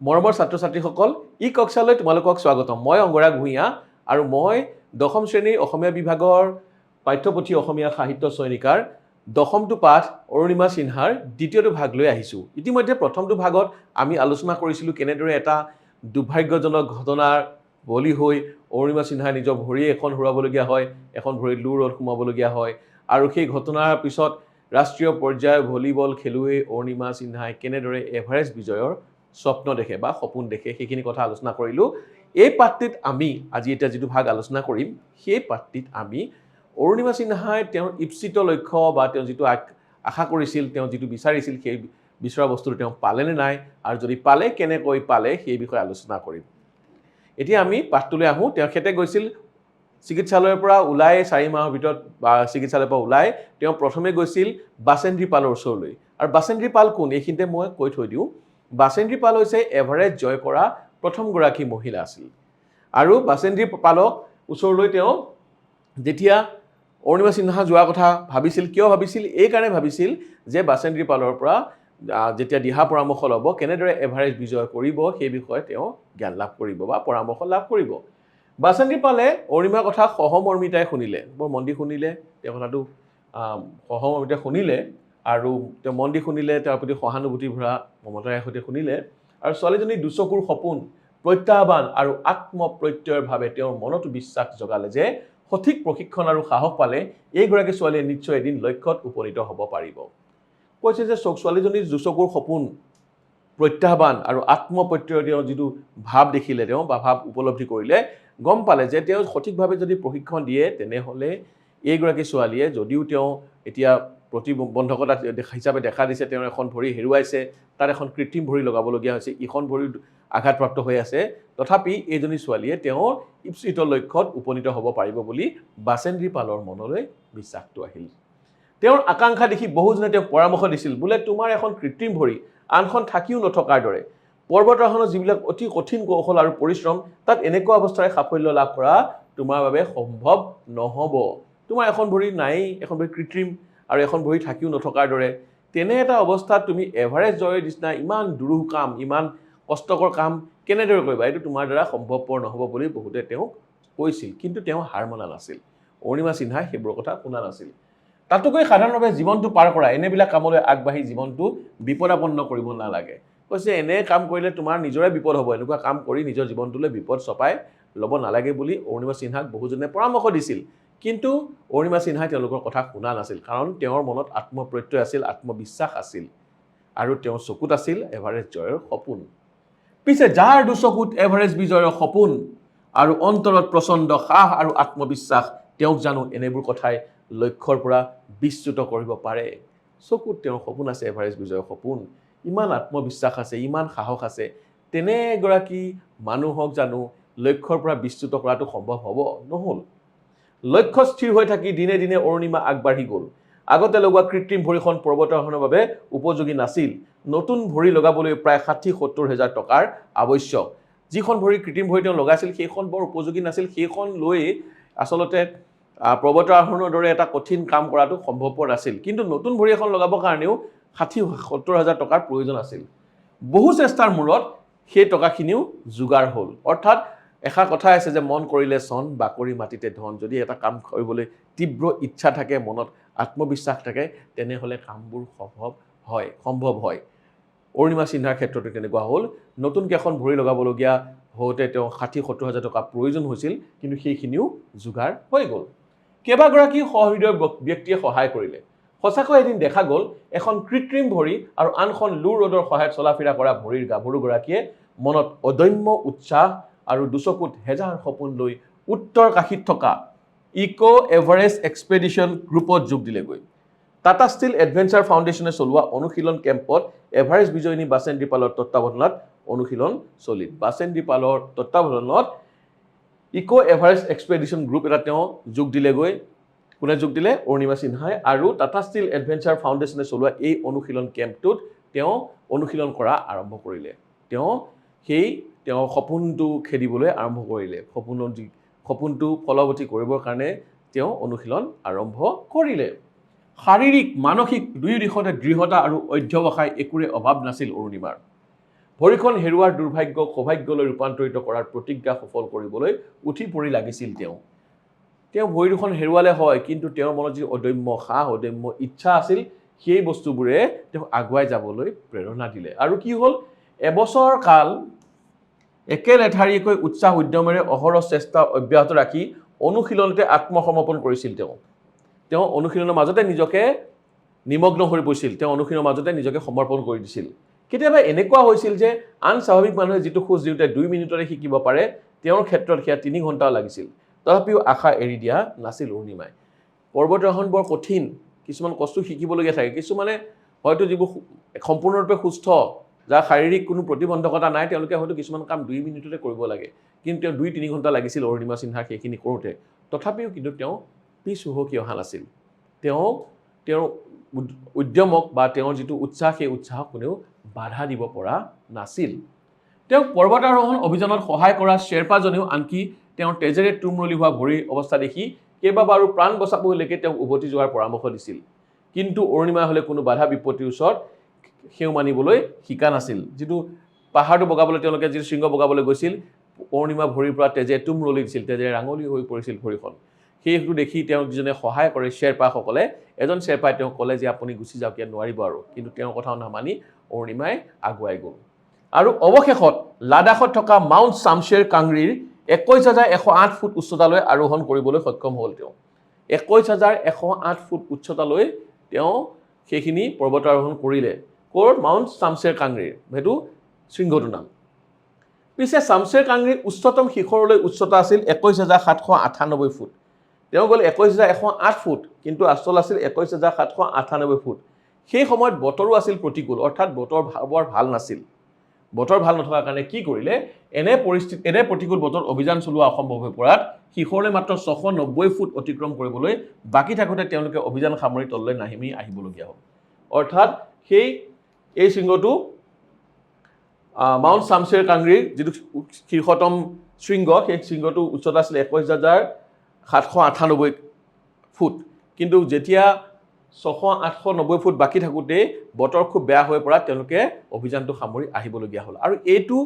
মৰমৰ ছাত্ৰ ছাত্ৰীসকল ই কক্সালৈ তোমালোকক স্বাগতম। মই অংগৰাগ ভূঞা আৰু মই দশম শ্ৰেণীৰ অসমীয়া বিভাগৰ পাঠ্যপুথি অসমীয়া সাহিত্য চয়নিকাৰ দশমটো পাঠ অৰুণিমা সিনহাৰ দ্বিতীয়টো ভাগ লৈ আহিছোঁ। ইতিমধ্যে প্ৰথমটো ভাগত আমি আলোচনা কৰিছিলোঁ কেনেদৰে এটা দুৰ্ভাগ্যজনক ঘটনাৰ বলি হৈ অৰুণিমা সিনহাই নিজৰ ভৰি এখন হেৰুৱাবলগীয়া হয় এখন ভৰিত ৰদ সোমাবলগীয়া হয় আৰু সেই ঘটনাৰ পিছত ৰাষ্ট্ৰীয় পৰ্যায়ৰ ভলীবল খেলুৱৈ অৰুণিমা সিনহাই কেনেদৰে এভাৰেষ্ট বিজয়ৰ স্বপ্ন দেখে বা সপোন দেখে সেইখিনি কথা আলোচনা কৰিলোঁ। এই পাঠটিত আমি আজি এতিয়া যিটো ভাগ আলোচনা কৰিম সেই পাঠটিত আমি অৰুণিমা সিনহাই তেওঁৰ ঈপ্সিত লক্ষ্য বা তেওঁ যিটো আশা কৰিছিল তেওঁ যিটো বিচাৰিছিল সেই বিচৰা বস্তুটো তেওঁ পালেনে নাই আৰু যদি পালে কেনেকৈ পালে সেই বিষয়ে আলোচনা কৰিম। এতিয়া আমি পাঠটোলৈ আহোঁ। তেখেতে গৈছিল চিকিৎসালয়ৰ পৰা ওলাই চাৰি মাহৰ ভিতৰত বা চিকিৎসালয়ৰ পৰা ওলাই তেওঁ প্ৰথমে গৈছিল বাচেন্দ্ৰী পালৰ ওচৰলৈ। আৰু বাচেন্দ্ৰী পাল কোন? এইখিনিতে মই কৈ থৈ দিওঁ। বাচেন্দ্ৰী পাল হৈছে এভাৰেষ্ট জয় কৰা প্ৰথমগৰাকী মহিলা আছিল। আৰু বাচেন্দ্ৰী পালক ওচৰলৈ তেওঁ যেতিয়া অৰুণিমা সিনহা যোৱাৰ কথা ভাবিছিল কিয় ভাবিছিল? এইকাৰণে ভাবিছিল যে বাচেন্দ্ৰী পালৰ পৰা যেতিয়া দিহা পৰামৰ্শ ল'ব কেনেদৰে এভাৰেষ্ট বিজয় কৰিব সেই বিষয়ে তেওঁ জ্ঞান লাভ কৰিব বা পৰামৰ্শ লাভ কৰিব। বাচেন্দ্ৰী পালে অৰুণিমাৰ কথা সহমৰ্মিতাই শুনিলে। বৰ মন দি শুনিলে। তেওঁ কথাটো সহমৰ্মিতাই শুনিলে। আৰু তেওঁ মন দি শুনিলে তেওঁৰ প্ৰতি সহানুভূতি ভৰা মমতাৰে সৈতে শুনিলে। আৰু ছোৱালীজনীৰ দুচকুৰ সপোন প্ৰত্যাহ্বান আৰু আত্মপ্ৰত্যয়ৰ ভাৱে তেওঁৰ মনতো বিশ্বাস জগালে যে সঠিক প্ৰশিক্ষণ আৰু সাহস পালে এইগৰাকী ছোৱালীয়ে নিশ্চয় এদিন লক্ষ্যত উপনীত হ'ব পাৰিব। কৈছে যে ছোৱালীজনীৰ দুচকুৰ সপোন প্ৰত্যাহ্বান আৰু আত্মপ্ৰত্যয়ৰ তেওঁৰ যিটো ভাৱ দেখিলে তেওঁ বা ভাৱ উপলব্ধি কৰিলে গম পালে যে তেওঁ সঠিকভাৱে যদি প্ৰশিক্ষণ দিয়ে তেনেহ'লে এইগৰাকী ছোৱালীয়ে যদিও তেওঁ এতিয়া প্ৰতিবন্ধকতা হিচাপে দেখা দিছে তেওঁৰ এখন ভৰি হেৰুৱাইছে তাত এখন কৃত্ৰিম ভৰি লগাবলগীয়া হৈছে ইখন ভৰি আঘাতপ্ৰাপ্ত হৈ আছে। তথাপি এইজনী ছোৱালীয়ে তেওঁৰ ঈপ্সিত লক্ষ্যত উপনীত হ'ব পাৰিব বুলি বাচেন্দ্ৰী পালৰ মনলৈ বিশ্বাসটো আহিল। তেওঁৰ আকাংক্ষা দেখি বহুজনে তেওঁক পৰামৰ্শ দিছিল বোলে তোমাৰ এখন কৃত্ৰিম ভৰি আনখন থাকিও নথকাৰ দৰে। পৰ্বতাৰোহণৰ যিবিলাক অতি কঠিন কৌশল আৰু পৰিশ্ৰম তাত এনেকুৱা অৱস্থাৰে সাফল্য লাভ কৰা তোমাৰ বাবে সম্ভৱ নহ'ব। তোমাৰ এখন ভৰি নায়েই এখন ভৰি কৃত্ৰিম। আৰু এখন ভৰি থাকিও নথকাৰ দৰে তেনে এটা অৱস্থাত তুমি এভাৰেষ্ট জয়ৰ নিচিনা ইমান দুৰূহ কাম ইমান কষ্টকৰ কাম কেনেদৰে কৰিবা? এইটো তোমাৰ দ্বাৰা সম্ভৱপৰ নহ'ব বুলি বহুতে তেওঁক কৈছিল। কিন্তু তেওঁ হাৰ মনা নাছিল। অৰুণিমা সিনহাই সেইবোৰৰ কথা শুনা নাছিল। তাতোকৈ সাধাৰণভাৱে জীৱনটো পাৰ কৰা এনেবিলাক কামলৈ আগবাঢ়ি জীৱনটো বিপদাপন্ন কৰিব নালাগে। কৈছে এনে কাম কৰিলে তোমাৰ নিজৰে বিপদ হ'ব। এনেকুৱা কাম কৰি নিজৰ জীৱনটোলৈ বিপদ চপাই ল'ব নালাগে বুলি অৰুণিমা সিনহাক বহুজনে পৰামৰ্শ দিছিল। কিন্তু অৰুণিমা সিনহাই তেওঁলোকৰ কথা শুনা নাছিল কাৰণ তেওঁৰ মনত আত্মপ্ৰত্যয় আছিল আত্মবিশ্বাস আছিল আৰু তেওঁৰ চকুত আছিল এভাৰেষ্ট জয়ৰ সপোন। পিছে যাৰ দুচকুত এভাৰেষ্ট বিজয়ৰ সপোন আৰু অন্তৰত প্ৰচণ্ড সাহ আৰু আত্মবিশ্বাস তেওঁক জানো এনেবোৰ কথাই লক্ষ্যৰ পৰা বিচ্যুত কৰিব পাৰে। চকুত তেওঁৰ সপোন আছে এভাৰেষ্ট বিজয়ৰ সপোন। ইমান আত্মবিশ্বাস আছে ইমান সাহস আছে তেনে এগৰাকী মানুহক জানো লক্ষ্যৰ পৰা বিচ্যুত কৰাটো সম্ভৱ হ'ব? নহ'ল। লক্ষ্য স্থিৰ হৈ থাকি দিনে দিনে অৰুণিমা আগবাঢ়ি গ'ল। আগতে লগোৱা কৃত্ৰিম ভৰিখন পৰ্বতাৰোহণৰ বাবে উপযোগী নাছিল। নতুন ভৰি লগাবলৈ প্ৰায় ষাঠি সত্তৰ হেজাৰ টকাৰ আৱশ্যক। যিখন ভৰি কৃত্ৰিম ভৰি তেওঁ লগাইছিল সেইখন বৰ উপযোগী নাছিল। সেইখন লৈ আচলতে পৰ্বতাৰোহণৰ দৰে এটা কঠিন কাম কৰাটো সম্ভৱপৰ নাছিল। কিন্তু নতুন ভৰি এখন লগাবৰ কাৰণেও ষাঠি সত্তৰ হাজাৰ টকাৰ প্ৰয়োজন আছিল। বহু চেষ্টাৰ মূৰত সেই টকাখিনিও যোগাৰ হ'ল। অৰ্থাৎ এষাৰ কথাই আছে যে মন কৰিলে চন বাকৰি মাটিতে ধন। যদি এটা কাম কৰিবলৈ তীব্ৰ ইচ্ছা থাকে মনত আত্মবিশ্বাস থাকে তেনেহ'লে কামবোৰ সম্ভৱ হয় সম্ভৱ হয়। অৰুণিমা সিনহাৰ ক্ষেত্ৰতো তেনেকুৱা হ'ল। নতুনকৈ এখন ভৰি লগাবলগীয়া হওঁতে তেওঁ ষাঠি সত্তৰ হাজাৰ টকা প্ৰয়োজন হৈছিল কিন্তু সেইখিনিও যোগাৰ হৈ গ'ল। কেইবাগৰাকী সহৃদয় ব্য- ব্যক্তিয়ে সহায় কৰিলে। সঁচাকৈ এদিন দেখা গ'ল এখন কৃত্ৰিম ভৰি আৰু আনখন লু ৰ'দৰ সহায়ত চলা ফিৰা কৰা ভৰিৰ গাভৰুগৰাকীয়ে মনত অদম্য উৎসাহ আৰু দুচকুত হেজাৰ সপোন লৈ উত্তৰ কাশীত থকা ইক' এভাৰেষ্ট এক্সপেডিশ্যন গ্ৰুপত যোগ দিলেগৈ। টাটা ষ্টীল এডভেঞ্চাৰ ফাউণ্ডেশ্যনে চলোৱা অনুশীলন কেম্পত এভাৰেষ্ট বিজয়িনী বাচেন্দ্ৰী পালৰ তত্বাৱধানত অনুশীলন চলিল। বাচেন্দ্ৰী পালৰ তত্বাৱধানত ইক' এভাৰেষ্ট এক্সপেডিশ্যন গ্ৰুপ এটা তেওঁ যোগ দিলেগৈ। কোনে যোগ দিলে? অৰুণিমা সিনহাই। আৰু টাটা ষ্টীল এডভেঞ্চাৰ ফাউণ্ডেশ্যনে চলোৱা এই অনুশীলন কেম্পটোত তেওঁ অনুশীলন কৰা আৰম্ভ কৰিলে। তেওঁ সেই তেওঁৰ সপোনটো খেদিবলৈ আৰম্ভ কৰিলে। সপোনৰ যি সপোনটো ফলৱতী কৰিবৰ কাৰণে তেওঁ অনুশীলন আৰম্ভ কৰিলে। শাৰীৰিক মানসিক দুয়ো দিশতে দৃঢ়তা আৰু অধ্যৱসায় একোৰে অভাৱ নাছিল অৰুণিমাৰ। ভৰিখন হেৰুৱাৰ দুৰ্ভাগ্য সৌভাগ্যলৈ ৰূপান্তৰিত কৰাৰ প্ৰতিজ্ঞা সফল কৰিবলৈ উঠি পৰি লাগিছিল তেওঁ। তেওঁ ভৰি দুখন হেৰুৱালে হয় কিন্তু তেওঁৰ মনত যি অদম্য সাহ অদম্য ইচ্ছা আছিল সেই বস্তুবোৰে তেওঁক আগুৱাই যাবলৈ প্ৰেৰণা দিলে। আৰু কি হ'ল? এবছৰ কাল একে লেঠাৰিকৈ উৎসাহ উদ্যমেৰে অহৰহ চেষ্টা অব্যাহত ৰাখি অনুশীলনতে আত্মসমৰ্পণ কৰিছিল তেওঁ। তেওঁ অনুশীলনৰ মাজতে নিজকে নিমগ্ন হৈ পৰিছিল। তেওঁ অনুশীলনৰ মাজতে নিজকে সমৰ্পণ কৰি দিছিল। কেতিয়াবা এনেকুৱা হৈছিল যে আন স্বাভাৱিক মানুহে যিটো খোজ দিওঁতে দুই মিনিটতে শিকিব পাৰে তেওঁৰ ক্ষেত্ৰত সেয়া তিনি ঘণ্টাও লাগিছিল। তথাপিও আশা এৰি দিয়া নাছিল অৰুণিমাই। পৰ্বতাৰোহণ বৰ কঠিন। কিছুমান কষ্ট শিকিবলগীয়া থাকে। কিছুমানে হয়তো যিবোৰ সম্পূৰ্ণৰূপে সুস্থ যাৰ শাৰীৰিক কোনো প্ৰতিবন্ধকতা নাই তেওঁলোকে হয়তো কিছুমান কাম দুই মিনিটতে কৰিব লাগে। কিন্তু তেওঁ দুই তিনি ঘণ্টা লাগিছিল অৰুণিমা সিনহাৰ সেইখিনি কৰোঁতে। তথাপিও কিন্তু তেওঁ পিছ হুহকি অহা নাছিল। তেওঁ তেওঁৰ উদ- উদ্যমক বা তেওঁৰ যিটো উৎসাহ সেই উৎসাহক কোনেও বাধা দিব পৰা নাছিল। তেওঁক পৰ্বতাৰোহণ অভিযানত সহায় কৰা শ্বেৰপাজনেও আনকি তেওঁৰ তেজেৰে তুমৰলি হোৱা ভৰিৰ অৱস্থা দেখি কেইবাবাৰো প্ৰাণ বচাবলৈকে তেওঁক উভতি যোৱাৰ পৰামৰ্শ দিছিল। কিন্তু অৰুণিমা হ'লে কোনো বাধা বিপত্তিৰ ওচৰত সেও মানিবলৈ শিকা নাছিল। যিটো পাহাৰটো বগাবলৈ তেওঁলোকে যিটো শৃংগ বগাবলৈ গৈছিল অৰুণিমা ভৰিৰ পৰা তেজে তুমৰলি দিছিল তেজেৰে ৰাঙলী হৈ পৰিছিল ভৰিখন। সেইটো দেখি তেওঁক যিজনে সহায় কৰে শ্বেৰপাসকলে এজন শ্বেৰপাই তেওঁক ক'লে যে আপুনি গুচি যাওক ইয়াত নোৱাৰিব আৰু। কিন্তু তেওঁৰ কথাও নামানি অৰুণিমাই আগুৱাই গ'ল। আৰু অৱশেষত লাডাখত থকা মাউণ্ট চামশ্বেৰ কাংৰীৰ একৈছ হাজাৰ এশ আঠ ফুট উচ্চতালৈ আৰোহণ কৰিবলৈ সক্ষম হ'ল তেওঁ। একৈছ হাজাৰ এশ আঠ ফুট উচ্চতালৈ তেওঁ সেইখিনি পৰ্বতাৰোহণ কৰিলে। ক'ৰ? মাউণ্ট চামশ্বেৰ কাংৰীৰ সেইটো শৃংগটোৰ নাম পিছে চামশ্বেৰ কাংৰীৰ উচ্চতম শিখৰলৈ উচ্চতা আছিল একৈছ হাজাৰ সাতশ আঠানব্বৈ ফুট। তেওঁ গ'ল একৈছ হাজাৰ এশ আঠ ফুট কিন্তু আচল আছিল একৈছ হাজাৰ সাতশ আঠানব্বৈ ফুট। সেই সময়ত বতৰো আছিল প্ৰতিকূল অৰ্থাৎ বতৰ ভা- বৰ ভাল নাছিল। বতৰ ভাল নথকাৰ কাৰণে কি কৰিলে? এনে পৰিস্থিতি এনে প্ৰতিকূল বতৰত অভিযান চলোৱা অসম্ভৱ হৈ পৰাত শিখৰলৈ মাত্ৰ ছশ নব্বৈ ফুট অতিক্ৰম কৰিবলৈ বাকী থাকোঁতে তেওঁলোকে অভিযান সামৰি তললৈ নাহিমি আহিবলগীয়া হ'ল। অৰ্থাৎ সেই এই শৃংগটো মাউণ্ট চামশ্বেৰ কাংৰীৰ যিটো শীৰ্ষতম শৃংগ সেই শৃংগটোৰ উচ্চতা আছিলে একৈছ হাজাৰ সাতশ আঠানব্বৈ ফুট। কিন্তু যেতিয়া ছশ আঠশ নব্বৈ ফুট বাকী থাকোঁতেই বতৰ খুব বেয়া হৈ পৰাত তেওঁলোকে অভিযানটো সামৰি আহিবলগীয়া হ'ল। আৰু এইটো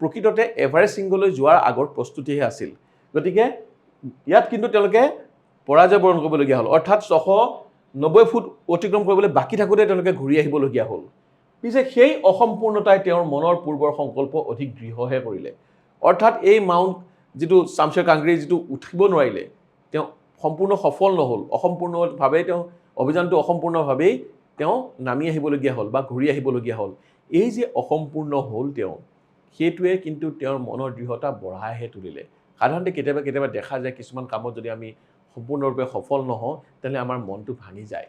প্ৰকৃততে এভাৰেষ্ট শৃংগলৈ যোৱাৰ আগৰ প্ৰস্তুতিহে আছিল। গতিকে ইয়াত কিন্তু তেওঁলোকে পৰাজয় বৰণ কৰিবলগীয়া হ'ল। অৰ্থাৎ ছশ নব্বৈ ফুট অতিক্ৰম কৰিবলৈ বাকী থাকোঁতে তেওঁলোকে ঘূৰি আহিবলগীয়া হ'ল। পিছে সেই অসম্পূৰ্ণতাই তেওঁৰ মনৰ পূৰ্বৰ সংকল্প অধিক দৃঢ়হে কৰিলে। অৰ্থাৎ এই মাউণ্ট যিটো চামশ্বেৰ কাংগ্ৰী যিটো উঠিব নোৱাৰিলে তেওঁ সম্পূৰ্ণ সফল নহ'ল। অসম্পূৰ্ণভাৱে তেওঁ অভিযানটো অসম্পূৰ্ণভাৱেই তেওঁ নামি আহিবলগীয়া হ'ল বা ঘূৰি আহিবলগীয়া হ'ল। এই যে অসম্পূৰ্ণ হ'ল তেওঁ সেইটোৱে কিন্তু তেওঁৰ মনৰ দৃঢ়তা বঢ়াইহে তুলিলে। সাধাৰণতে কেতিয়াবা কেতিয়াবা দেখা যায় কিছুমান কামত যদি আমি সম্পূৰ্ণৰূপে সফল নহওঁ তেনেহ'লে আমাৰ মনটো ভাঙি যায়।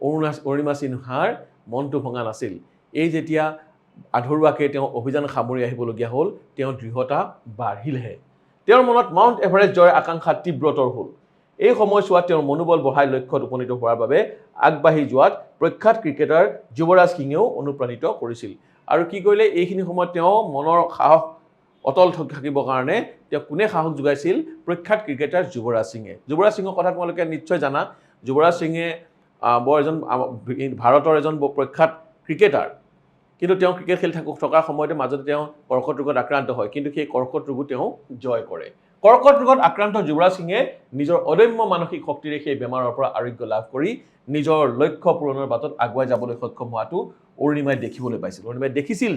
অৰুণা অৰুণিমা সিনহাৰ মনটো ভঙা নাছিল। এই যেতিয়া আধৰুৱাকৈ তেওঁ অভিযান সামৰি আহিবলগীয়া হ'ল তেওঁৰ দৃঢ়তা বাঢ়িলহে। তেওঁৰ মনত মাউণ্ট এভাৰেষ্ট জয়ৰ আকাংক্ষা তীব্ৰতৰ হ'ল। এই সময়ছোৱাত তেওঁৰ মনোবল বঢ়াই লক্ষ্যত উপনীত হোৱাৰ বাবে আগবাঢ়ি যোৱাত প্ৰখ্যাত ক্ৰিকেটাৰ যুৱৰাজ সিঙেও অনুপ্ৰাণিত কৰিছিল। আৰু কি কৰিলে? এইখিনি সময়ত তেওঁ মনৰ সাহস অটল থাকিবৰ কাৰণে তেওঁ কোনে সাহস যোগাইছিল? প্ৰখ্যাত ক্ৰিকেটাৰ যুৱৰাজ সিঙে। যুৱৰাজ সিঙৰ কথা তোমালোকে নিশ্চয় জানা। যুৱৰাজ সিঙে বৰ এজন ভাৰতৰ এজন প্ৰখ্যাত ক্ৰিকেটাৰ। কিন্তু তেওঁ ক্ৰিকেট খেলি থাকোঁ থকাৰ সময়তে মাজতে তেওঁ কৰ্কট ৰোগত আক্ৰান্ত হয়। কিন্তু সেই কৰ্কট ৰোগো তেওঁ জয় কৰে। কৰ্কট ৰোগত আক্ৰান্ত যুৱৰাজ সিঙে নিজৰ অদম্য মানসিক শক্তিৰে সেই বেমাৰৰ পৰা আৰোগ্য লাভ কৰি নিজৰ লক্ষ্য পূৰণৰ বাটত আগুৱাই যাবলৈ সক্ষম হোৱাটো অৰুণিমাই দেখিবলৈ পাইছিল। অৰুণিমাই দেখিছিল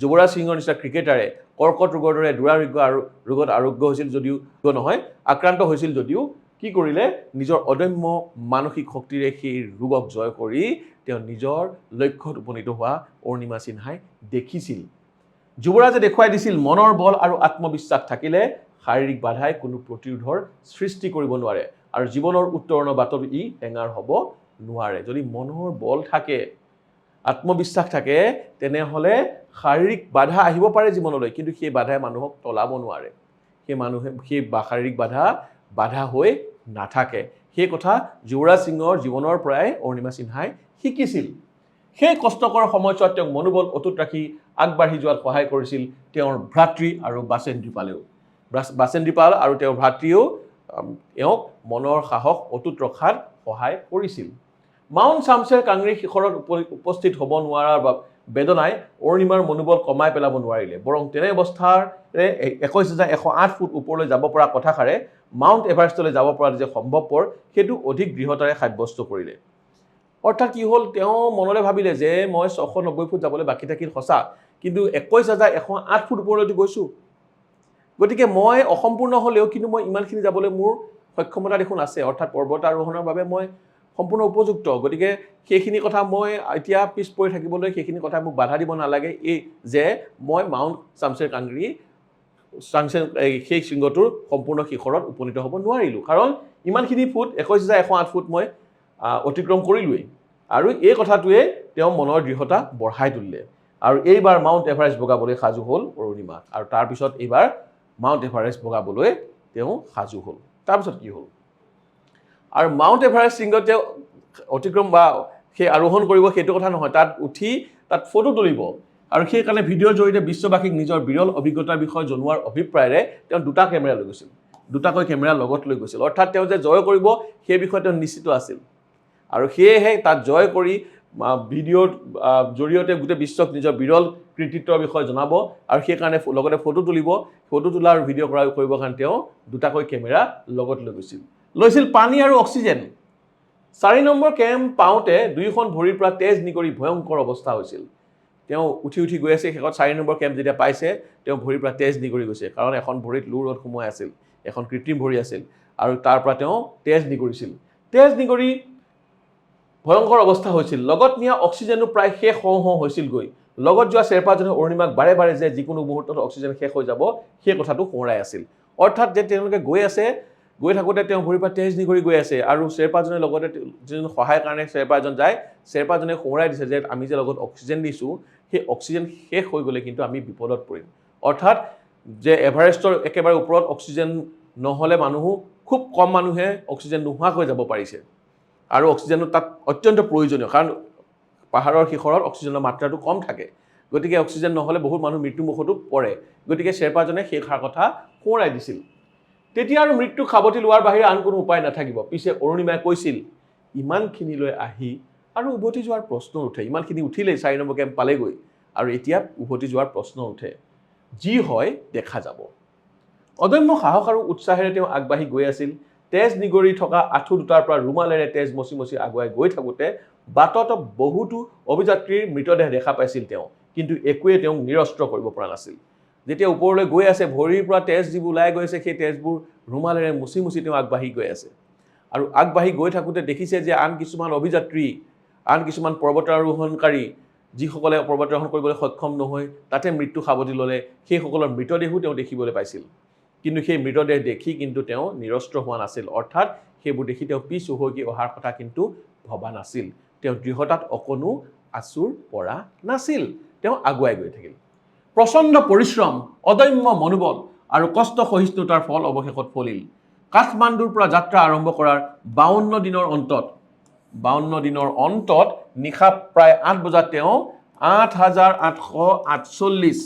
যুৱৰাজ সিঙৰ নিচিনা ক্ৰিকেটাৰে কৰ্কট ৰোগৰ দৰে দুৰাৰোগ্য আৰু ৰোগত আৰোগ্য হৈছিল যদিও নহয় আক্ৰান্ত হৈছিল যদিও কি কৰিলে? নিজৰ অদম্য মানসিক শক্তিৰে সেই ৰোগক জয় কৰি তেওঁ নিজৰ লক্ষ্যত উপনীত হোৱা অৰুণিমা সিনহাই দেখিছিল। যুৱৰাজে দেখুৱাই দিছিল মনৰ বল আৰু আত্মবিশ্বাস থাকিলে শাৰীৰিক বাধাই কোনো প্ৰতিৰোধৰ সৃষ্টি কৰিব নোৱাৰে আৰু জীৱনৰ উত্তৰণৰ বাটত ই টেঙাৰ হ'ব নোৱাৰে। যদি মনৰ বল থাকে আত্মবিশ্বাস থাকে তেনেহ'লে শাৰীৰিক বাধা আহিব পাৰে জীৱনলৈ কিন্তু সেই বাধাই মানুহক তলাব নোৱাৰে। সেই মানুহে সেই শাৰীৰিক বাধা বাধা হৈ নাথাকে। সেই কথা যুৱৰাজ সিঙৰ জীৱনৰ পৰাই অৰুণিমা সিনহাই শিকিছিল। সেই কষ্টকৰ সময়ছোৱাত তেওঁক মনোবল অটুট ৰাখি আগবাঢ়ি যোৱাত সহায় কৰিছিল তেওঁৰ ভ্ৰাতৃ আৰু বাচেন্দ্ৰীপালেও বাচ- বাচেন্দ্ৰীপাল আৰু তেওঁৰ ভ্ৰাতৃয়েও আম, তেওঁক মনৰ সাহস অটুট ৰখাত সহায় কৰিছিল। মাউণ্ট চামছেৰ কাংৰী শিখৰত উপ- উপস্থিত হ'ব নোৱাৰাৰ বা- বেদনাই অৰুণিমাৰ মনোবল কমাই পেলাব নোৱাৰিলে। বৰং তেনে অৱস্থাৰে একৈছ হাজাৰ এশ আঠ ফুট ওপৰলৈ যাব পৰা কথাষাৰে মাউণ্ট এভাৰেষ্টলৈ যাব পৰা যে সম্ভৱপৰ সেইটো অধিক দৃঢ়তাৰে সাব্যস্ত কৰিলে। অৰ্থাৎ কি হ'ল তেওঁ মনলৈ ভাবিলে যে মই ছশ নব্বৈ ফুট যাবলৈ বাকী থাকিল সঁচা কিন্তু একৈছ হাজাৰ এশ আঠ ফুট ওপৰলৈতো গৈছোঁ। গতিকে মই অসম্পূৰ্ণ হ'লেও কিন্তু মই ইমানখিনি যাবলৈ মোৰ সক্ষমতা দেখোন আছে। অৰ্থাৎ পৰ্বতাৰোহণৰ বাবে মই সম্পূৰ্ণ উপযুক্ত। গতিকে সেইখিনি কথা মই এতিয়া পিছ পৰি থাকিবলৈ সেইখিনি কথা মোক বাধা দিব নালাগে। এই যে মই মাউণ্ট চামচেৰ কাংগ্ৰী এই সেই শৃংগটোৰ সম্পূৰ্ণ শিখৰত উপনীত হ'ব নোৱাৰিলোঁ। কাৰণ ইমানখিনি ফুট একৈছ হাজাৰ এশ আঠ ফুট মই অতিক্ৰম কৰিলোৱেই। আৰু এই কথাটোৱে তেওঁ মনৰ দৃঢ়তা বঢ়াই তুলিলে। আৰু এইবাৰ মাউণ্ট এভাৰেষ্ট বগাবলৈ সাজু হ'ল অৰুণিমা। আৰু তাৰপিছত এইবাৰ মাউণ্ট এভাৰেষ্ট বগাবলৈ তেওঁ সাজু হ'ল। তাৰপিছত কি হ'ল? আৰু মাউণ্ট এভাৰেষ্ট শৃংগত তেওঁ অতিক্ৰম বা সেই আৰোহণ কৰিব সেইটো কথা নহয় তাত উঠি তাত ফটো তুলিব। আৰু সেইকাৰণে ভিডিঅ'ৰ জৰিয়তে বিশ্ববাসীক নিজৰ বিৰল অভিজ্ঞতাৰ বিষয়ে জনোৱাৰ অভিপ্ৰায়েৰে তেওঁ দুটা কেমেৰা লৈ গৈছিল। দুটাকৈ কেমেৰা লগত লৈ গৈছিল। অৰ্থাৎ তেওঁ যে জয় কৰিব সেই বিষয়ে তেওঁ নিশ্চিত আছিল। আৰু সেয়েহে তাত জয় কৰি ভিডিঅ'ৰ জৰিয়তে গোটেই বিশ্বক নিজৰ বিৰল কৃতিত্বৰ বিষয়ে জনাব আৰু সেইকাৰণে লগতে ফটো তুলিব। ফটো তোলা আৰু ভিডিঅ' কৰা কৰিবৰ কাৰণে তেওঁ দুটাকৈ কেমেৰা লগত লৈ গৈছিল। লৈছিল পানী আৰু অক্সিজেন। চাৰি নম্বৰ কেম্প পাওঁতে দুয়োখন ভৰিৰ পৰা তেজ নিগৰি ভয়ংকৰ অৱস্থা হৈছিল। তেওঁ উঠি উঠি গৈ আছে শেষত চাৰি নম্বৰ কেম্প যেতিয়া পাইছে তেওঁ ভৰিৰ পৰা তেজ নিগৰি গৈছে কাৰণ এখন ভৰিত লু ৰদ সোমোৱাই আছিল এখন কৃত্ৰিম ভৰি আছিল আৰু তাৰ পৰা তেওঁ তেজ নিগৰিছিল। তেজ নিগৰি ভয়ংকৰ অৱস্থা হৈছিল। লগত নিয়া অক্সিজেনো প্ৰায় শেষ হওঁ হওঁ হৈছিলগৈ। লগত যোৱা শ্বেৰপাজনে অৰুণিমাক বাৰে বাৰে যে যিকোনো মুহূৰ্তত অক্সিজেন শেষ হৈ যাব সেই কথাটো সোঁৱৰাই আছিল। অৰ্থাৎ যে তেওঁলোকে গৈ আছে গৈ থাকোঁতে তেওঁ ভৰিৰ পৰা তেজ নিগৰি গৈ আছে আৰু শ্বেৰপাজনে লগতে যিজন সহায়ৰ কাৰণে শ্বেৰপা এজন যায় শ্বেৰপাজনে সোঁৱৰাই দিছে যে আমি যে লগত অক্সিজেন দিছোঁ, সেই অক্সিজেন শেষ হৈ গ'লে কিন্তু আমি বিপদত পৰিম। অৰ্থাৎ যে এভাৰেষ্টৰ একেবাৰে ওপৰত অক্সিজেন নহ'লে মানুহো, খুব কম মানুহে অক্সিজেন নোহোৱাকৈ যাব পাৰিছে। আৰু অক্সিজেনো তাত অত্যন্ত প্ৰয়োজনীয়, কাৰণ পাহাৰৰ শিখৰত অক্সিজেনৰ মাত্ৰাটো কম থাকে। গতিকে অক্সিজেন নহ'লে বহুত মানুহ মৃত্যুমুখতো পৰে। গতিকে শ্বেৰপাজনে সেই কথা সোঁৱৰাই দিছিল। তেতিয়া আৰু মৃত্যুক সাৱটি লোৱাৰ বাহিৰে আন কোনো উপায় নাথাকিব। পিছে অৰুণিমাই কৈছিল ইমানখিনিলৈ আহি আৰু উভতি যোৱাৰ প্ৰশ্ন উঠে। ইমানখিনি উঠিলেই চাৰি নম্বৰ কেম্প পালেগৈ আৰু এতিয়া উভতি যোৱাৰ প্ৰশ্ন উঠে যি হয় দেখা যাব। অদম্য সাহস আৰু উৎসাহেৰে তেওঁ আগবাঢ়ি গৈ আছিল। তেজ নিগৰি থকা আঁঠু দুটাৰ পৰা ৰুমালেৰে তেজ মচি মচি আগুৱাই গৈ থাকোঁতে বাটত বহুতো অভিযাত্ৰীৰ মৃতদেহ দেখা পাইছিল তেওঁ। কিন্তু একোৱে তেওঁক নিৰস্ত্ৰ কৰিব পৰা নাছিল। যেতিয়া ওপৰলৈ গৈ আছে ভৰিৰ পৰা তেজ যিবোৰ ওলাই গৈ আছে সেই তেজবোৰ ৰুমালেৰে মুচি মুচি তেওঁ আগবাঢ়ি গৈ আছে। আৰু আগবাঢ়ি গৈ থাকোঁতে দেখিছে যে আন কিছুমান অভিযাত্ৰী আন কিছুমান পৰ্বতাৰোহণকাৰী যিসকলে পৰ্বতাৰোহণ কৰিবলৈ সক্ষম নহৈ তাতে মৃত্যু সাৱটি ল'লে। সেইসকলৰ মৃতদেহো তেওঁ দেখিবলৈ পাইছিল। কিন্তু সেই মৃতদেহ দেখি কিন্তু তেওঁ নিৰস্ত্ৰ হোৱা নাছিল। অৰ্থাৎ সেইবোৰ দেখি তেওঁ পিছ উহকি অহাৰ কথা কিন্তু ভবা নাছিল। তেওঁ দৃঢ়তাত অকণো আচুৰ পৰা নাছিল। তেওঁ আগুৱাই গৈ থাকিল। প্ৰচণ্ড পৰিশ্ৰম, অদম্য মনোবল আৰু কষ্ট সহিষ্ণুতাৰ ফল অৱশেষত ফলিল। কাঠমাণ্ডুৰ পৰা যাত্ৰা আৰম্ভ কৰাৰ বাৱন্ন দিনৰ অন্তত, বাৱন্ন দিনৰ অন্তত নিশা প্ৰায় আঠ বজাত তেওঁ আঠ হাজাৰ আঠশ আঠচল্লিছ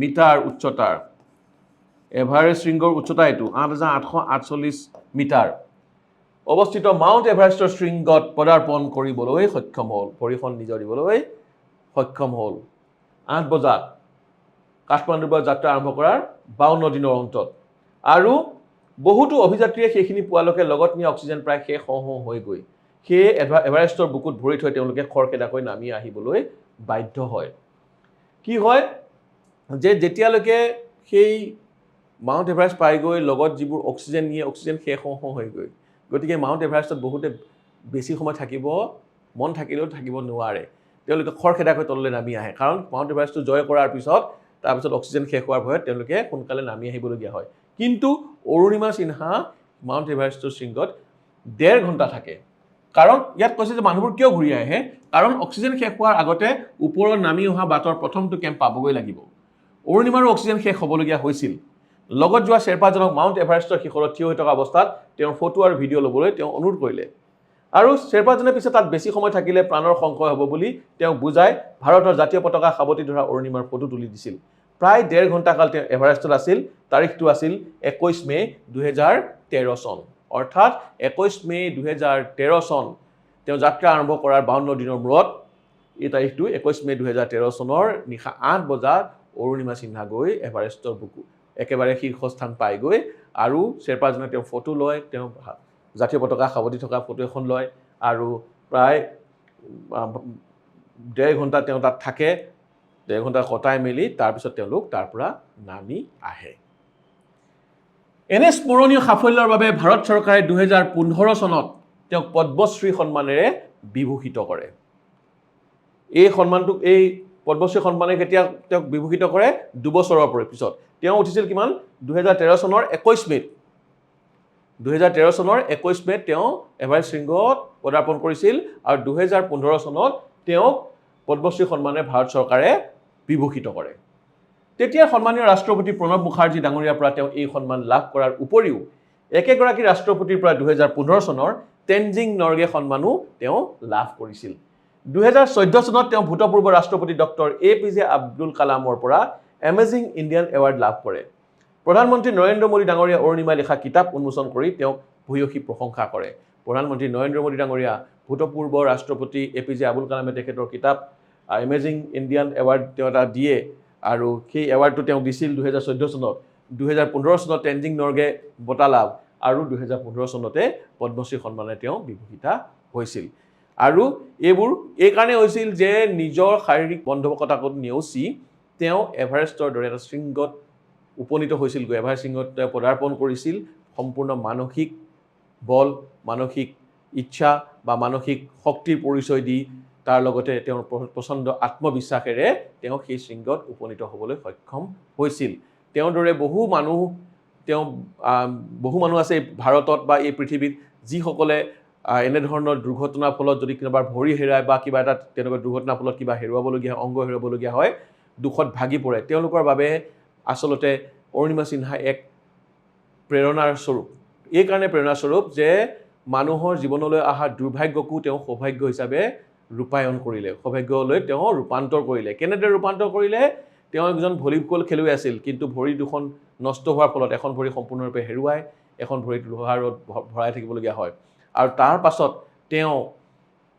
মিটাৰ উচ্চতাৰ, এভাৰেষ্ট শৃংগৰ উচ্চতা এইটো, আঠ হাজাৰ আঠশ আঠচল্লিছ মিটাৰ, অৱস্থিত মাউণ্ট এভাৰেষ্টৰ শৃংগত পদাৰ্পণ কৰিবলৈ সক্ষম হ'ল, ভৰিখন নিজৰ দিবলৈ সক্ষম হ'ল। আঠ বজাত কাঠমাণ্ডুৰ পৰা যাত্ৰা আৰম্ভ কৰাৰ বাৱন্ন দিনৰ অন্তত। আৰু বহুতো অভিযাত্ৰীয়ে সেইখিনি পোৱালৈকে লগত নিয়া অক্সিজেন প্ৰায় শেষ হওঁ হওঁ হৈ গৈ সেয়ে এভা- এভাৰেষ্টৰ বুকুত ভৰি থৈ তেওঁলোকে খৰখেদাকৈ নামি আহিবলৈ বাধ্য হয়। কি হয় যে যেতিয়ালৈকে সেই মাউণ্ট এভাৰেষ্ট পাইগৈ লগত যিবোৰ অক্সিজেন নিয়ে অক্সিজেন শেষ হওঁ হওঁ হৈ গৈ গতিকে মাউণ্ট এভাৰেষ্টত বহুতে বেছি সময় থাকিব মন থাকিলেও থাকিব নোৱাৰে। তেওঁলোকে খৰখেদাকৈ তললৈ নামি আহে। কাৰণ মাউণ্ট এভাৰেষ্টটো জয় কৰাৰ পিছত তাৰপিছত অক্সিজেন শেষ হোৱাৰ ভয়ত তেওঁলোকে সোনকালে নামি আহিবলগীয়া হয়। কিন্তু অৰুণিমা সিনহা মাউণ্ট এভাৰেষ্টৰ শৃংগত ডেৰ ঘণ্টা থাকে। কাৰণ ইয়াত কৈছে যে মানুহবোৰ কিয় ঘূৰি আহে কাৰণ অক্সিজেন শেষ হোৱাৰ আগতে ওপৰত নামি অহা বাটৰ প্ৰথমটো কেম্প পাবগৈ লাগিব। অৰুণিমাৰো অক্সিজেন শেষ হ'বলগীয়া হৈছিল। লগত যোৱা শ্বেৰপাজনক মাউণ্ট এভাৰেষ্টৰ শিখৰত থিয় হৈ থকা অৱস্থাত তেওঁৰ ফটো আৰু ভিডিঅ' ল'বলৈ তেওঁ অনুৰোধ কৰিলে। আৰু শ্বেৰপাজনে পিছে তাত বেছি সময় থাকিলে প্ৰাণৰ সংশয় হ'ব বুলি তেওঁক বুজাই ভাৰতৰ জাতীয় পতাকা সাৱটি ধৰা অৰুণিমাৰ ফটো তুলি দিছিল। প্ৰায় ডেৰ ঘণ্টা কাল তেওঁ এভাৰেষ্টত আছিল তাৰিখটো আছিল একৈছ মে' দুহেজাৰ তেৰ চন। অৰ্থাৎ একৈছ মে' দুহেজাৰ তেৰ চন তেওঁ যাত্ৰা আৰম্ভ কৰাৰ বাৱন্ন দিনৰ মূৰত এই তাৰিখটো একৈছ মে' দুহেজাৰ তেৰ চনৰ নিশা আঠ বজাত অৰুণিমা সিনহা গৈ এভাৰেষ্টৰ বুকু একেবাৰে শীৰ্ষস্থান পায়গৈ আৰু শ্বেৰপাজনে তেওঁ ফটো লয় তেওঁ জাতীয় পতাকা সাৱটি থকা ফটো এখন লয় আৰু প্ৰায় ডেৰ ঘণ্টা তেওঁ তাত থাকে ডেৰ ঘণ্টা কটাই মেলি তাৰপিছত তেওঁলোক তাৰ পৰা নামি আহে। এনে স্মৰণীয় সাফল্যৰ বাবে ভাৰত চৰকাৰে দুহেজাৰ পোন্ধৰ চনত তেওঁক পদ্মশ্ৰী সন্মানেৰে বিভূষিত কৰে। এই সন্মানটোক এই পদ্মশ্ৰী সন্মানে কেতিয়া তেওঁক বিভূষিত কৰে? দুবছৰৰ পৰা পিছত। তেওঁ উঠিছিল কিমান? দুহেজাৰ তেৰ চনৰ একৈছ মে'ত। দুহেজাৰ তেৰ চনৰ একৈছ মে'ত তেওঁ এভাৰেষ্ট শৃংগত পদাৰ্পণ কৰিছিল আৰু দুহেজাৰ পোন্ধৰ চনত তেওঁক পদ্মশ্ৰী সন্মানে ভাৰত চৰকাৰে বিভূষিত কৰে। তেতিয়া সন্মানীয় ৰাষ্ট্ৰপতি প্ৰণৱ মুখাৰ্জী ডাঙৰীয়াৰ পৰা তেওঁ এই সন্মান লাভ কৰাৰ উপৰিও একেগৰাকী ৰাষ্ট্ৰপতিৰ পৰা দুহেজাৰ পোন্ধৰ চনৰ তেনজিং নৰ্গে সন্মানো তেওঁ লাভ কৰিছিল। দুহেজাৰ চৈধ্য চনত তেওঁ ভূতপূৰ্ব ৰাষ্ট্ৰপতি doctor A P J Abdul কালামৰ পৰা এমেজিং ইণ্ডিয়ান এৱাৰ্ড লাভ কৰে। প্ৰধানমন্ত্ৰী নৰেন্দ্ৰ মোদী ডাঙৰীয়া অৰুণিমা লিখা কিতাপ উন্মোচন কৰি তেওঁক ভূয়সী প্ৰশংসা কৰে। প্ৰধানমন্ত্ৰী নৰেন্দ্ৰ মোদী ডাঙৰীয়া ভূতপূৰ্ব ৰাষ্ট্ৰপতি এ পি জে আবুল কালামে তেখেতৰ কিতাপ এমেজিং ইণ্ডিয়ান এৱাৰ্ড তেওঁ এটা দিয়ে আৰু সেই এৱাৰ্ডটো তেওঁক দিছিল দুহেজাৰ চৈধ্য চনত। দুহেজাৰ পোন্ধৰ চনত তেনজিং নৰ্গে বঁটা লাভ আৰু দুহেজাৰ পোন্ধৰ চনতে পদ্মশ্ৰী সন্মানে তেওঁ বিভূষিতা হৈছিল। আৰু এইবোৰ এইকাৰণে হৈছিল যে নিজৰ শাৰীৰিক বন্ধকতাক নেওচি তেওঁ এভাৰেষ্টৰ দৰে এটা শৃংগত উপনীত হৈছিলগৈ এভাৰেষ্ট শৃংগত তেওঁ পদাৰ্পণ কৰিছিল। সম্পূৰ্ণ মানসিক বল মানসিক ইচ্ছা বা মানসিক শক্তিৰ পৰিচয় দি তাৰ লগতে তেওঁৰ প্ৰ- প্ৰচণ্ড আত্মবিশ্বাসেৰে তেওঁ সেই শৃংগত উপনীত হ'বলৈ সক্ষম হৈছিল। তেওঁৰ দৰে বহু মানুহ তেওঁ বহু মানুহ আছে ভাৰতত বা এই পৃথিৱীত যিসকলে এনেধৰণৰ দুৰ্ঘটনাৰ ফলত যদি কোনোবাৰ ভৰি হেৰায় বা কিবা এটা তেনেকুৱা দুৰ্ঘটনাৰ ফলত কিবা হেৰুৱাবলগীয়া অংগ হেৰুৱাবলগীয়া হয় দুখত ভাগি পৰে। তেওঁলোকৰ বাবে আচলতে অৰুণিমা সিনহা এক প্ৰেৰণাৰ স্বৰূপ। এই কাৰণে প্ৰেৰণাৰ স্বৰূপ যে মানুহৰ জীৱনলৈ অহা দুৰ্ভাগ্যকো তেওঁ সৌভাগ্য হিচাপে ৰূপায়ণ কৰিলে। সৌভাগ্যলৈ তেওঁ ৰূপান্তৰ কৰিলে। কেনেদৰে ৰূপান্তৰ কৰিলে? তেওঁ এজন ভলীবল খেলুৱৈ আছিল কিন্তু ভৰি দুখন নষ্ট হোৱাৰ ফলত এখন ভৰি সম্পূৰ্ণৰূপে হেৰুৱাই এখন ভৰিত লোহাৰত ভ- ভৰাই থাকিবলগীয়া হয়। আৰু তাৰ পাছত তেওঁ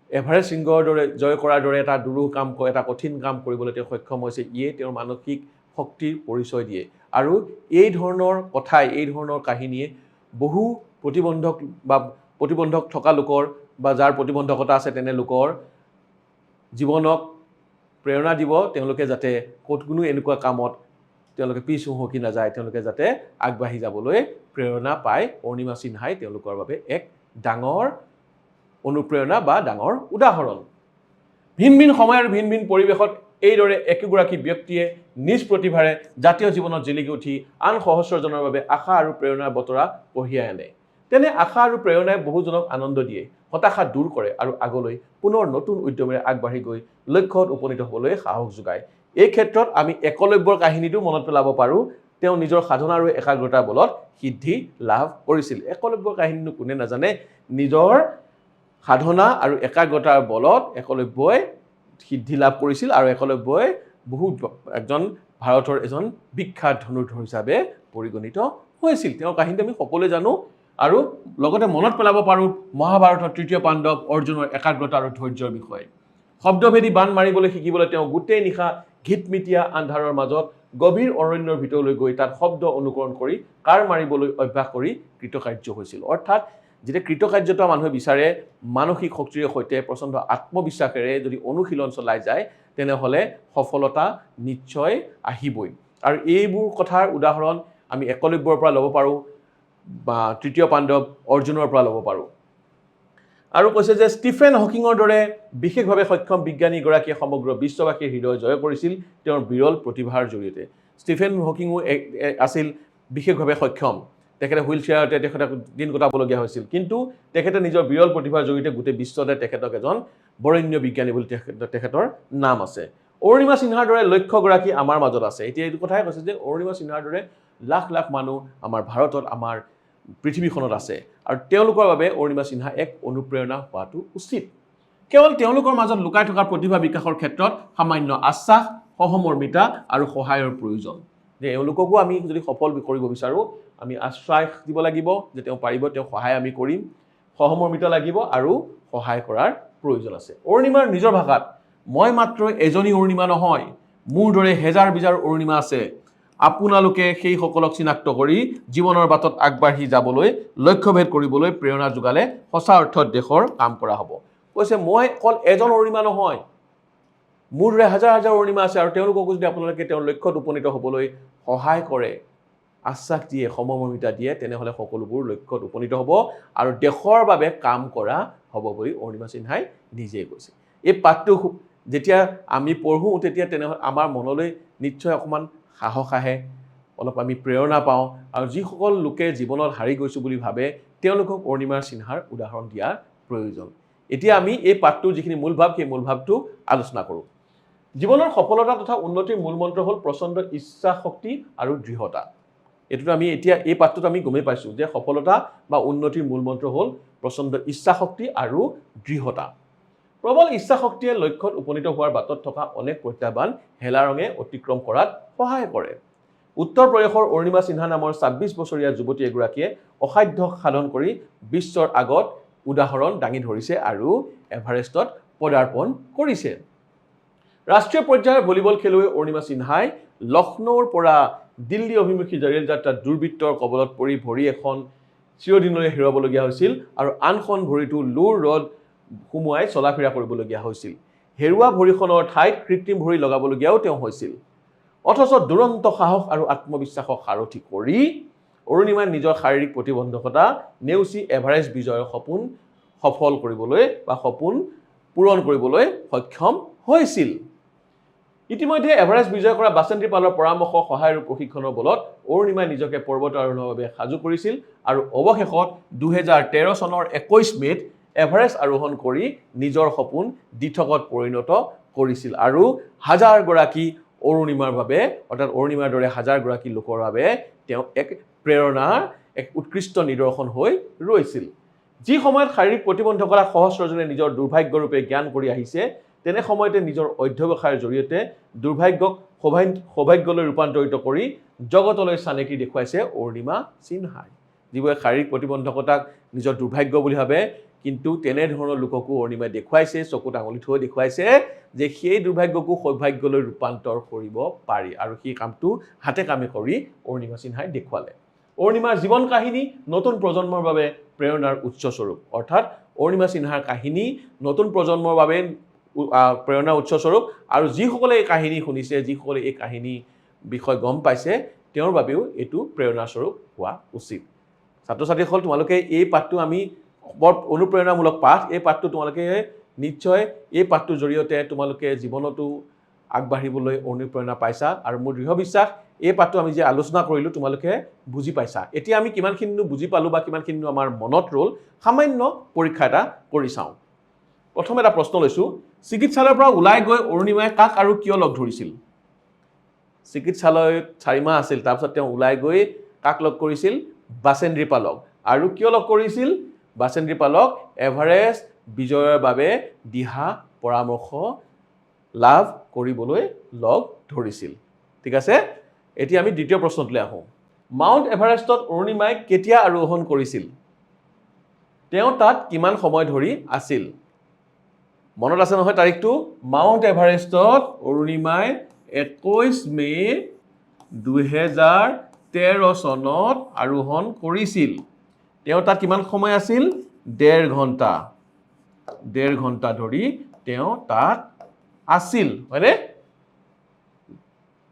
এভাৰেষ্ট শৃংগৰ দৰে জয় কৰাৰ দৰে এটা দুৰূহ কাম এটা কঠিন কাম কৰিবলৈ তেওঁ সক্ষম হৈছে। ইয়ে তেওঁৰ মানসিক শক্তিৰ পৰিচয় দিয়ে। আৰু এই ধৰণৰ কথাই এই ধৰণৰ কাহিনীয়ে বহু প্ৰতিবন্ধক বা প্ৰতিবন্ধক থকা লোকৰ বা যাৰ প্ৰতিবন্ধকতা আছে তেনে লোকৰ জীৱনক প্ৰেৰণা দিব তেওঁলোকে যাতে ক'ত কোনো এনেকুৱা কামত তেওঁলোকে পিছ হুহকি নাযায় তেওঁলোকে যাতে আগবাঢ়ি যাবলৈ প্ৰেৰণা পায়। অৰুণিমা সিনহাই তেওঁলোকৰ বাবে এক ডাঙৰ অনুপ্ৰেৰণা বা ডাঙৰ উদাহৰণ। ভিন ভিন সময় আৰু ভিন ভিন পৰিৱেশত এইদৰে একোগৰাকী ব্যক্তিয়ে নিজ প্ৰতিভাৰে জাতীয় জীৱনত জিলিকি উঠি আন সহস্ৰজনৰ বাবে আশা আৰু প্ৰেৰণাৰ বতৰা কঢ়িয়াই আনে। তেনে আশা আৰু প্ৰেৰণাই বহুজনক আনন্দ দিয়ে হতাশা দূৰ কৰে আৰু আগলৈ পুনৰ নতুন উদ্যমেৰে আগবাঢ়ি গৈ লক্ষ্যত উপনীত হ'বলৈ সাহস যোগায়। এই ক্ষেত্ৰত আমি একলব্যৰ কাহিনীটো মনত পেলাব পাৰোঁ। তেওঁ নিজৰ সাধনা আৰু একাগ্ৰতাৰ বলত সিদ্ধি লাভ কৰিছিল। একলব্যৰ কাহিনীনো কোনে নাজানে? নিজৰ সাধনা আৰু একাগ্ৰতাৰ বলত একলব্যই সিদ্ধি লাভ কৰিছিল আৰু একলব্যই বহু এজন ভাৰতৰ এজন বিখ্যাত ধনুৰ্ধৰ হিচাপে পৰিগণিত হৈছিল। তেওঁৰ কাহিনীটো আমি সকলোৱে জানো আৰু লগতে মনত পেলাব পাৰোঁ মহাভাৰতৰ তৃতীয় পাণ্ডৱ অৰ্জুনৰ একাগ্ৰতা আৰু ধৈৰ্যৰ বিষয়ে। শব্দভেদী বান মাৰিবলৈ শিকিবলৈ তেওঁ গোটেই নিশা ঘিটমিটীয়া আন্ধাৰৰ মাজত গভীৰ অৰণ্যৰ ভিতৰলৈ গৈ তাত শব্দ অনুকৰণ কৰি কাৰ মাৰিবলৈ অভ্যাস কৰি কৃতকাৰ্য হৈছিল। অৰ্থাৎ যেতিয়া কৃতকাৰ্যতা মানুহে বিচাৰে, মানসিক শক্তিৰে সৈতে, প্ৰচণ্ড আত্মবিশ্বাসেৰে যদি অনুশীলন চলাই যায়, তেনেহ'লে সফলতা নিশ্চয় আহিবই। আৰু এইবোৰ কথাৰ উদাহৰণ আমি একলব্যৰ পৰা ল'ব পাৰোঁ, বা তৃতীয় পাণ্ডৱ অৰ্জুনৰ পৰা ল'ব পাৰোঁ। আৰু কৈছে যে ষ্টিফেন হকিঙৰ দৰে বিশেষভাৱে সক্ষম বিজ্ঞানীগৰাকীয়ে সমগ্ৰ বিশ্ববাসীৰ হৃদয় জয় কৰিছিল, তেওঁৰ বিৰল প্ৰতিভাৰ জৰিয়তে। ষ্টিফেন হকিঙো আছিল বিশেষভাৱে সক্ষম। তেখেতে হুইল চেয়াৰতে তেখেতে দিন কটাবলগীয়া হৈছিল। কিন্তু তেখেতে নিজৰ বিৰল প্ৰতিভাৰ জৰিয়তে গোটেই বিশ্বতে তেখেতক এজন বৰেণ্য বিজ্ঞানী বুলি তেখেত- তেখেতৰ নাম আছে। অৰুণিমা সিনহাৰ দৰে লক্ষ্যগৰাকী আমাৰ মাজত আছে। এতিয়া এইটো কথাই কৈছে যে অৰুণিমা সিনহাৰ দৰে লাখ লাখ মানুহ আমাৰ ভাৰতত, আমাৰ পৃথিৱীখনত আছে। আৰু তেওঁলোকৰ বাবে অৰুণিমা সিনহা এক অনুপ্ৰেৰণা হোৱাটো উচিত। কেৱল তেওঁলোকৰ মাজত লুকাই থকা প্ৰতিভা বিকাশৰ ক্ষেত্ৰত সামান্য আশ্বাস, সহমৰ্মিতা আৰু সহায়ৰ প্ৰয়োজন। যে এওঁলোককো আমি যদি সফল কৰিব বিচাৰোঁ আমি আশ্বাস দিব লাগিব যে তেওঁ পাৰিব তেওঁ সহায় আমি কৰিম সহমৰ্মিতা লাগিব আৰু সহায় কৰাৰ প্ৰয়োজন আছে। অৰুণিমাৰ নিজৰ ভাষাত মই মাত্ৰ এজনী অৰুণিমা নহয় মোৰ দৰে হেজাৰ বিজাৰ অৰুণিমা আছে। আপোনালোকে সেইসকলক চিনাক্ত কৰি জীৱনৰ বাটত আগবাঢ়ি যাবলৈ লক্ষ্যভেদ কৰিবলৈ প্ৰেৰণা যোগালে সঁচা অৰ্থত দেশৰ কাম কৰা হ'ব। কৈছে মই অকল এজন অৰুণিমা নহয় মোৰ দৰে হাজাৰ হাজাৰ অৰুণিমা আছে আৰু তেওঁলোককো যদি আপোনালোকে তেওঁৰ লক্ষ্যত উপনীত হ'বলৈ সহায় কৰে আশ্বাস দিয়ে সমমৰ্মিতা দিয়ে তেনেহ'লে সকলোবোৰ লক্ষ্যত উপনীত হ'ব আৰু দেশৰ বাবে কাম কৰা হ'ব বুলি অৰুণিমা সিনহাই নিজেই কৈছে। এই পাঠটো যেতিয়া আমি পঢ়োঁ তেতিয়া তেনেহ'লে আমাৰ মনলৈ নিশ্চয় অকণমান সাহস আহে অলপ আমি প্ৰেৰণা পাওঁ আৰু যিসকল লোকে জীৱনত হাৰি গৈছোঁ বুলি ভাবে তেওঁলোকক অৰুণিমা সিনহাৰ উদাহৰণ দিয়াৰ প্ৰয়োজন। এতিয়া আমি এই পাঠটোৰ যিখিনি মূল ভাৱ সেই মূল ভাৱটো আলোচনা কৰোঁ। জীৱনৰ সফলতা তথা উন্নতিৰ মূল মন্ত্ৰ হ'ল প্ৰচণ্ড ইচ্ছা শক্তি আৰু দৃঢ়তা। এইটোতো আমি এতিয়া এই পাঠটোত আমি গমেই পাইছোঁ যে সফলতা বা উন্নতিৰ মূল মন্ত্ৰ হ'ল প্ৰচণ্ড ইচ্ছা শক্তি আৰু দৃঢ়তা। প্ৰবল ইচ্ছা শক্তিয়ে লক্ষ্যত উপনীত হোৱাৰ বাটত থকা অনেক প্ৰত্যাহ্বান হেলা ৰঙে অতিক্ৰম কৰাত সহায় কৰে। উত্তৰ প্ৰদেশৰ অৰুণিমা সিনহা নামৰ ছাব্বিছ বছৰীয়া যুৱতী এগৰাকীয়ে অসাধ্য সাধন কৰি বিশ্বৰ আগত উদাহৰণ দাঙি ধৰিছে আৰু এভাৰেষ্টত পদাৰ্পণ কৰিছে। ৰাষ্ট্ৰীয় পৰ্যায়ৰ ভলীবল খেলুৱৈ অৰুণিমা সিনহাই লক্ষ্ণৌৰ পৰা দিল্লী অভিমুখী ৰেল যাত্ৰাত দুৰ্বৃত্তৰ কবলত পৰি ভৰি এখন চিৰদিনলৈ হেৰুৱাবলগীয়া হৈছিল আৰু আনখন ভৰিটো লোৰ ৰদ সুমুৱাই চলা ফিৰা কৰিবলগীয়া হৈছিল। হেৰুৱা ভৰিখনৰ ঠাইত কৃত্ৰিম ভৰি লগাবলগীয়াও তেওঁ হৈছিল। অথচ দুৰন্ত সাহস আৰু আত্মবিশ্বাসক সাৰথি কৰি অৰুণিমাই নিজৰ শাৰীৰিক প্ৰতিবন্ধকতা নেওচি এভাৰেষ্ট বিজয়ৰ সপোন সফল কৰিবলৈ বা সপোন পূৰণ কৰিবলৈ সক্ষম হৈছিল। ইতিমধ্যে এভাৰেষ্ট বিজয় কৰা বাসন্তী পালৰ পৰামৰ্শ সহায় আৰু প্ৰশিক্ষণৰ বলত অৰুণিমাই নিজকে পৰ্বত আৰোহণৰ বাবে সাজু কৰিছিল আৰু অৱশেষত দুহেজাৰ তেৰ চনৰ একৈছ মে'ত এভাৰেষ্ট আৰোহণ কৰি নিজৰ সপোন দিঠকত পৰিণত কৰিছিল আৰু হাজাৰগৰাকী অৰুণিমাৰ বাবে অৰ্থাৎ অৰুণিমাৰ দৰে হাজাৰগৰাকী লোকৰ বাবে তেওঁ এক প্ৰেৰণাৰ এক উৎকৃষ্ট নিদৰ্শন হৈ ৰৈছিল। যি সময়ত শাৰীৰিক প্ৰতিবন্ধকতা সহস্ৰজনে নিজৰ দুৰ্ভাগ্যৰূপে জ্ঞান কৰি আহিছে তেনে সময়তে নিজৰ অধ্যৱসায়ৰ জৰিয়তে দুৰ্ভাগ্যক সৌভাগ্য সৌভাগ্যলৈ ৰূপান্তৰিত কৰি জগতলৈ চানেকি দেখুৱাইছে অৰুণিমা সিনহাই। যিবোৰে শাৰীৰিক প্ৰতিবন্ধকতাক নিজৰ দুৰ্ভাগ্য বুলি ভাবে কিন্তু তেনেধৰণৰ লোককো অৰুণিমাই দেখুৱাইছে চকুত আঙুলি থৈ দেখুৱাইছে যে সেই দুৰ্ভাগ্যকো সৌভাগ্যলৈ ৰূপান্তৰ কৰিব পাৰি আৰু সেই কামটো হাতে কামে কৰি অৰুণিমা সিনহাই দেখুৱালে। অৰুণিমাৰ জীৱন কাহিনী নতুন প্ৰজন্মৰ বাবে প্ৰেৰণাৰ উৎসস্বৰূপ। অৰ্থাৎ অৰুণিমা সিনহাৰ কাহিনী নতুন প্ৰজন্মৰ বাবে প্ৰেৰণাৰ উৎসস্বৰূপ আৰু যিসকলে এই কাহিনী শুনিছে, যিসকলে এই কাহিনী বিষয়ে গম পাইছে, তেওঁৰ বাবেও এইটো প্ৰেৰণাস্বৰূপ হোৱা উচিত। ছাত্ৰ ছাত্ৰীসকল তোমালোকে এই পাঠটো আমি বৰ অনুপ্ৰেৰণামূলক পাঠ। এই পাঠটো তোমালোকে নিশ্চয় এই পাঠটোৰ জৰিয়তে তোমালোকে জীৱনতো আগবাঢ়িবলৈ অনুপ্ৰেৰণা পাইছা আৰু মোৰ দৃঢ় বিশ্বাস, এই পাঠটো আমি যে আলোচনা কৰিলোঁ, তোমালোকে বুজি পাইছা। এতিয়া আমি কিমানখিনিনো বুজি পালোঁ বা কিমানখিনিনো আমাৰ মনত ৰ'ল, সামান্য পৰীক্ষা এটা কৰি চাওঁ। প্ৰথম এটা প্ৰশ্ন লৈছোঁ চিকিৎসালয়ৰ পৰা ওলাই গৈ অৰুণিমাই কাক আৰু কিয় লগ ধৰিছিল? চিকিৎসালয়ত চাৰিমাহ আছিল তাৰপিছত তেওঁ ওলাই গৈ কাক লগ কৰিছিল? বাচেন্দ্ৰী পালক আৰু কিয় লগ কৰিছিল? বাচেন্দ্ৰী পালক এভাৰেষ্ট বিজয়ৰ বাবে দিহা পৰামৰ্শ লাভ কৰিবলৈ লগ ধৰিছিল। ঠিক আছে? এতিয়া আমি দ্বিতীয় প্ৰশ্নটোলৈ আহোঁ। মাউণ্ট এভাৰেষ্টত অৰুণিমাই কেতিয়া আৰোহণ কৰিছিল? তেওঁ তাত কিমান সময় ধৰি আছিল? মনত আছে নহয় তাৰিখটো? মাউণ্ট এভাৰেষ্টত অৰুণিমাই একৈছ মে' দুহেজাৰ তেৰ চনত আৰোহণ কৰিছিল। তেওঁ তাত কিমান সময় আছিল? ডেৰ ঘণ্টা। ডেৰ ঘণ্টা ধৰি তেওঁ তাত আছিল হয়নে?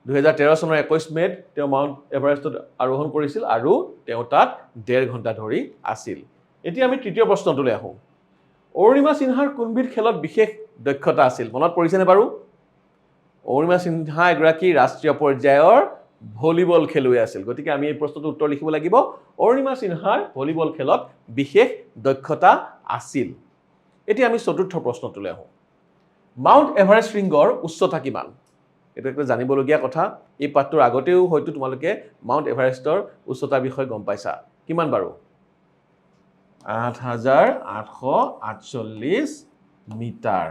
দুহেজাৰ তেৰ চনৰ একৈছ মে'ত তেওঁ মাউণ্ট এভাৰেষ্টত আৰোহণ কৰিছিল আৰু তেওঁ তাত ডেৰ ঘণ্টা ধৰি আছিল। এতিয়া আমি তৃতীয় প্ৰশ্নটোলৈ আহোঁ। অৰুণিমা সিনহাৰ কোনবিধ খেলত বিশেষ দক্ষতা আছিল? মনত পৰিছেনে বাৰু? অৰুণিমা সিনহা এগৰাকী ৰাষ্ট্ৰীয় পৰ্যায়ৰ ভলীবল খেলুৱৈ আছিল। গতিকে আমি এই প্ৰশ্নটোৰ উত্তৰ লিখিব লাগিব। অৰুণিমা সিনহাৰ ভলীবল খেলত বিশেষ দক্ষতা আছিল। এতিয়া আমি চতুৰ্থ প্ৰশ্নটোলৈ আহোঁ। মাউণ্ট এভাৰেষ্ট শৃংগৰ উচ্চতা কিমান? এইটো একটা জানিবলগীয়া কথা। এই পাঠটোৰ আগতেও হয়তো তোমালোকে মাউণ্ট এভাৰেষ্টৰ উচ্চতাৰ বিষয়ে গম পাইছা। কিমান বাৰু? আঠ হাজাৰ আঠশ আঠচল্লিছ মিটাৰ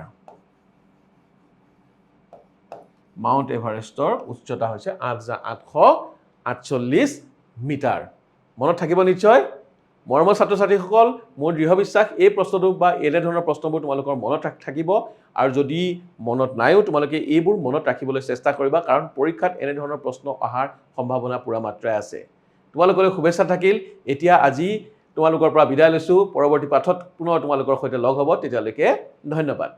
মাউণ্ট এভাৰেষ্টৰ উচ্চতা হৈছে আঠ হাজাৰ আঠশ আঠচল্লিছ মিটাৰ। মনত থাকিব নিশ্চয়? মৰমৰ ছাত্ৰ ছাত্ৰীসকল মোৰ দৃঢ় বিশ্বাস, এই প্ৰশ্নটো বা এনেধৰণৰ প্ৰশ্নবোৰ তোমালোকৰ মনত থাকিব। আৰু যদি মনত নাইও, তোমালোকে এইবোৰ মনত ৰাখিবলৈ চেষ্টা কৰিবা, কাৰণ পৰীক্ষাত এনেধৰণৰ প্ৰশ্ন অহাৰ সম্ভাৱনা পূৰা মাত্ৰাই আছে। তোমালোকলৈ শুভেচ্ছা থাকিল। এতিয়া আজি তোমালোকৰ পৰা বিদায় লৈছোঁ। পৰৱৰ্তী পাঠত পুনৰ তোমালোকৰ সৈতে লগ হ'ব। তেতিয়ালৈকে ধন্যবাদ।